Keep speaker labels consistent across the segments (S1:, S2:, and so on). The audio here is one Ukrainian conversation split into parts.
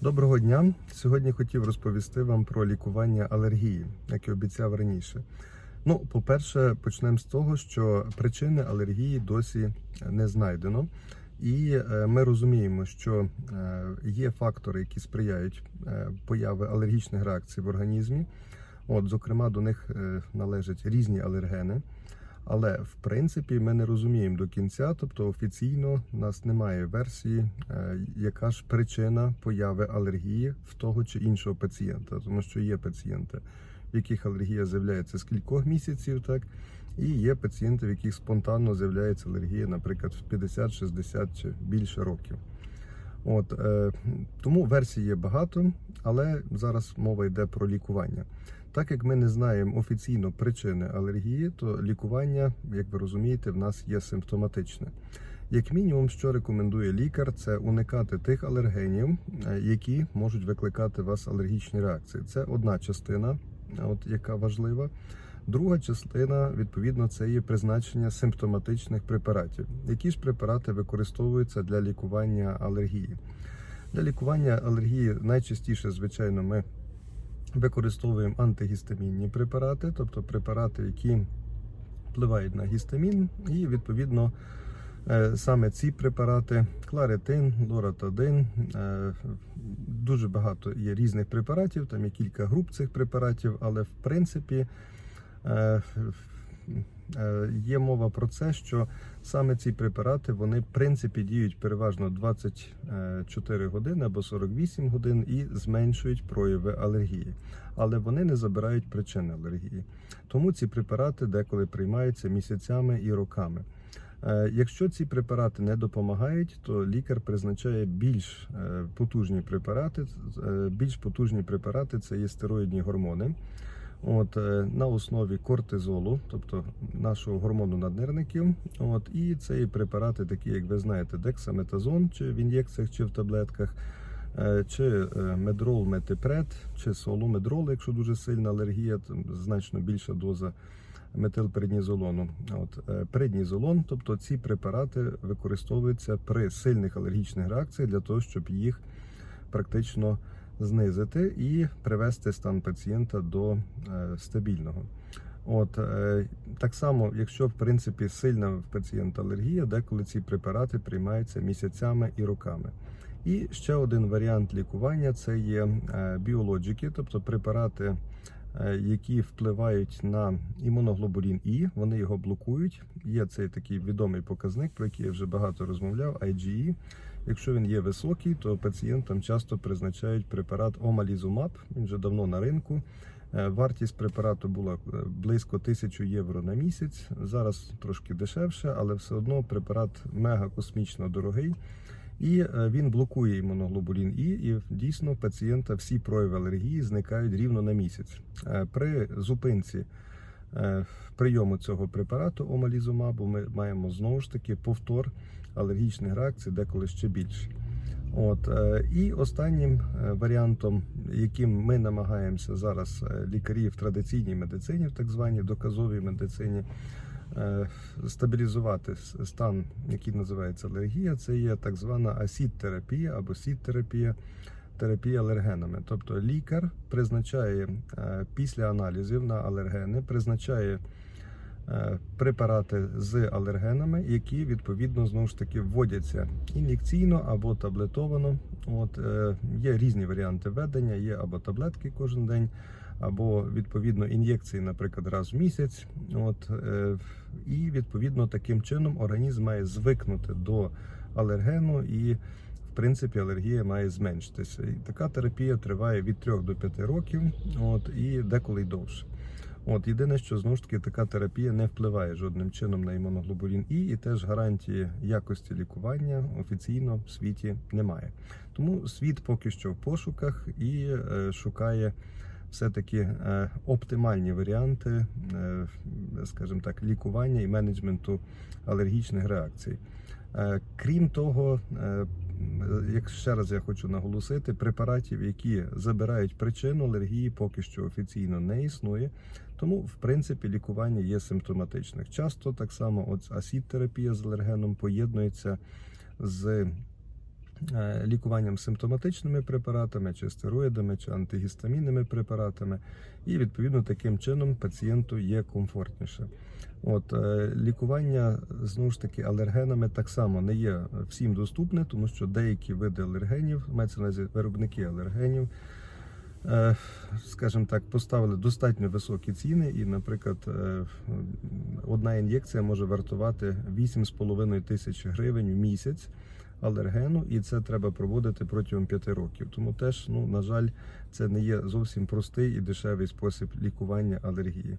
S1: Доброго дня! Сьогодні хотів розповісти вам про лікування алергії, як і обіцяв раніше. Ну, по-перше, почнемо з того, що причини алергії досі не знайдено, і е, ми розуміємо, що е, є фактори, які сприяють е, появи алергічних реакцій в організмі. От, зокрема, до них належать різні алергени. Але в принципі ми не розуміємо до кінця, тобто офіційно у нас немає версії, е, яка ж причина появи алергії в того чи іншого пацієнта, тому що є пацієнти, в яких алергія з'являється з кількох місяців, так і є пацієнти, в яких спонтанно з'являється алергія, наприклад, в 50, 60 чи більше років. От е, тому версій є багато, але зараз мова йде про лікування. Так як ми не знаємо офіційно причини алергії, то лікування, як ви розумієте, в нас є симптоматичне. Як мінімум, що рекомендує лікар, це уникати тих алергенів, е, які можуть викликати у вас алергічні реакції. Це одна частина, от яка важлива. Друга частина, відповідно, це є призначення симптоматичних препаратів. Які ж препарати використовуються для лікування алергії? Для лікування алергії найчастіше, звичайно, ми використовуємо антигістамінні препарати, тобто препарати, які впливають на гістамін, і відповідно е, саме ці препарати кларетин, лоратадин, е, дуже багато є різних препаратів, там є кілька груп цих препаратів, але в принципі. Е, е, Є мова про це, що саме ці препарати вони в принципі діють переважно 24 години або 48 годин і зменшують прояви алергії, але вони не забирають причини алергії. Тому ці препарати деколи приймаються місяцями і роками. Е, Якщо ці препарати не допомагають, то лікар призначає більш потужні препарати. Більш потужні препарати це є стероїдні гормони. От е, на основі кортизолу, тобто нашого гормону наднирників. От і це є препарати, такі як ви знаєте, дексаметазон, чи в ін'єкціях, чи в таблетках, е, чи е, медрол, метипред, чи соломедрол, якщо дуже сильна алергія, там значно більша доза метилпреднізолону. От преднізолон, тобто ці препарати використовуються при сильних алергічних реакціях для того, щоб їх практично знизити і привести стан пацієнта до е, стабільного. От е, так само, якщо в принципі сильна в пацієнта алергія, деколи ці препарати приймаються місяцями і роками. І ще один варіант лікування це є е, біологіки, тобто препарати, які впливають на імуноглобулін І, вони його блокують. Є цей такий відомий показник, про який я вже багато розмовляв, IgE. Якщо він є високий, то пацієнтам часто призначають препарат Омалізумаб. Він вже давно на ринку. Е, Вартість препарату була е, близько 1000 євро на місяць. Зараз трошки дешевше, але все одно препарат мега космічно дорогий. І е, він блокує імуноглобулін І, і дійсно пацієнта всі прояви алергії зникають рівно на місяць. При зупинці прийому цього препарату омалізумабу ми маємо знову ж таки повтор алергічних реакцій, деколи ще більше. От е, і останнім е, варіантом, яким ми намагаємося зараз е, лікарі в традиційній медицині, в так званій доказовій медицині, е, стабілізувати стан, який називається алергія, це є так звана асід-терапія або сід-терапія, терапія алергенами. Тобто лікар призначає е, після аналізів на алергени, призначає е, препарати з алергенами, які відповідно знову ж таки вводяться ін'єкційно або таблетовано. От е, є різні варіанти введення, є або таблетки кожен день, або відповідно ін'єкції, наприклад, раз в місяць. От і відповідно таким чином організм має звикнути до алергену і. Принципі, алергія має зменшитися. І така терапія триває від 3 до 5 років, от і деколи й довше. От єдине, що знову ж таки така терапія не впливає жодним чином на імуноглобулін І, і теж гарантії якості лікування офіційно в світі немає. Тому світ поки що в пошуках і е, шукає все-таки е, оптимальні варіанти, е, скажімо так, лікування і менеджменту алергічних реакцій. Е, Крім того, е, як ще раз я хочу наголосити, препаратів, які забирають причину алергії, поки що офіційно не існує. Тому, в принципі, лікування є симптоматичних. Часто так само, от асід-терапія з алергеном поєднується з лікуванням симптоматичними препаратами, чи стероїдами, чи антигістамінними препаратами, і відповідно таким чином пацієнту є комфортніше. От е, лікування знову ж таки алергенами так само не є всім доступне, тому що деякі види алергенів, мається на виробники алергенів, е, скажімо так, поставили достатньо високі ціни, і, наприклад, е, одна ін'єкція може вартувати 8,5 тисяч гривень в місяць алергену, і це треба проводити протягом 5 років. Тому теж, ну на жаль, це не є зовсім простий і дешевий спосіб лікування алергії.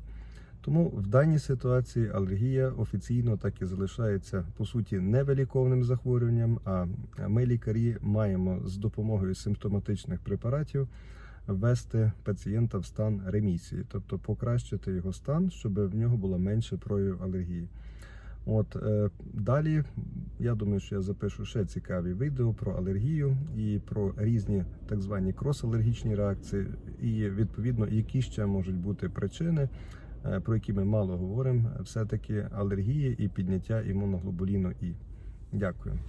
S1: Тому в даній ситуації алергія офіційно так і залишається по суті невиліковним захворюванням. А ми, лікарі, маємо з допомогою симптоматичних препаратів ввести пацієнта в стан ремісії, тобто покращити його стан, щоб в нього було менше проявів алергії. От е, далі я думаю, що я запишу ще цікаві відео про алергію і про різні так звані крос-алергічні реакції, і відповідно, які ще можуть бути причини, е, про які ми мало говоримо, все таки алергії і підняття імуноглобуліну І. Дякую.